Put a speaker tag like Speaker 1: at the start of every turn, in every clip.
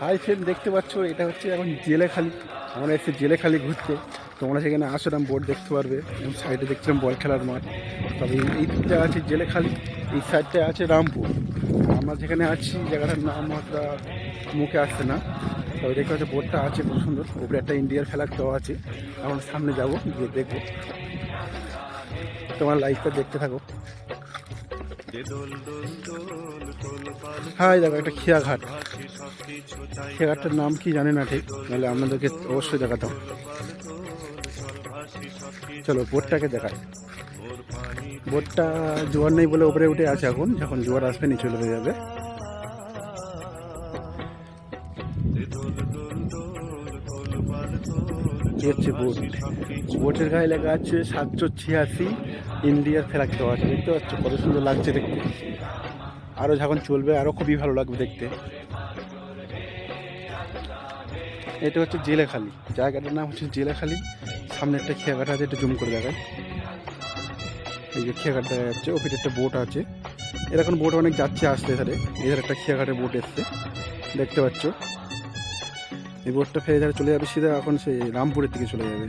Speaker 1: Hi friend দেখতে পাচ্ছ? এটা হচ্ছে এখন জেলেখালি আমরা এসে জেলেখালি ঘুরতে। তোমরা সেখানে আসলাম বোর্ড দেখতে পারবে। এবং সাইডে দেখছিলাম বল খেলার মাঠ। তবে এই- দিকটা আছে জেলেখালি এই সাইডটা আছে রামপুর। আমরা যেখানে আছি, জায়গাটার নাম আমরা মুখে আসছে না। তবে দেখতে পাচ্ছি বোর্ডটা আছে খুব সুন্দর। উপরে একটা ইন্ডিয়ার ফ্ল্যাগ দেওয়া আছে। আমরা সামনে যাব, গিয়ে দেখব। তোমার লাইফটা দেখতে থাকো। হ্যাঁ দেখো, একটা খেয়াঘাট খেয়াঘাটটার নাম কি জানি না ঠিক, নাহলে আপনাদেরকে অবশ্যই দেখাতাম চলো, বোটটাকে দেখাই। বোটটা জোয়ার নেই বলে উপরে উঠে আছে এখন, যখন জোয়ার আসবে, নিচে চলে যাবে। এই হচ্ছে বোট বোটের গায়ে লেখা আছে সাতশো ছিয়াশি ইন্ডিয়ার ফ্ল্যাগ দেওয়া আছে। দেখতে পাচ্ছ, কত সুন্দর লাগছে দেখতে। আরও যখন চলবে আরও খুবই ভালো লাগবে দেখতে। এটা হচ্ছে জেলেখালি। জায়গাটার নাম হচ্ছে জেলেখালি। সামনে একটা খেয়াঘাট আছে, একটু জুম করে দেখায় এই যে খেয়াঘাট দেখা যাচ্ছে ওপিতে একটা বোট আছে। এরকম বোট অনেক যাচ্ছে আসতে এধারে। এধারে একটা খেয়াঘাটের বোট এসছে। দেখতে পাচ্ছ। এই বোর্ডটা ফের ধারে চলে যাবে সিধা, এখন সেই রামপুরের দিকে চলে যাবে।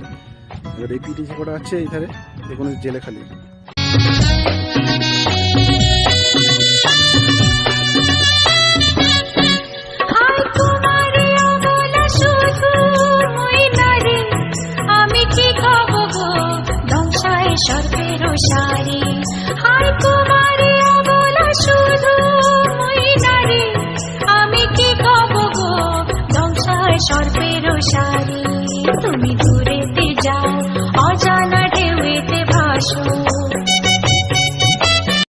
Speaker 1: এবার এই পিটিসি কটা আছে এইধারে এখন জেলে খালি। সর্বেরও সারি। হাই তুমি দূরে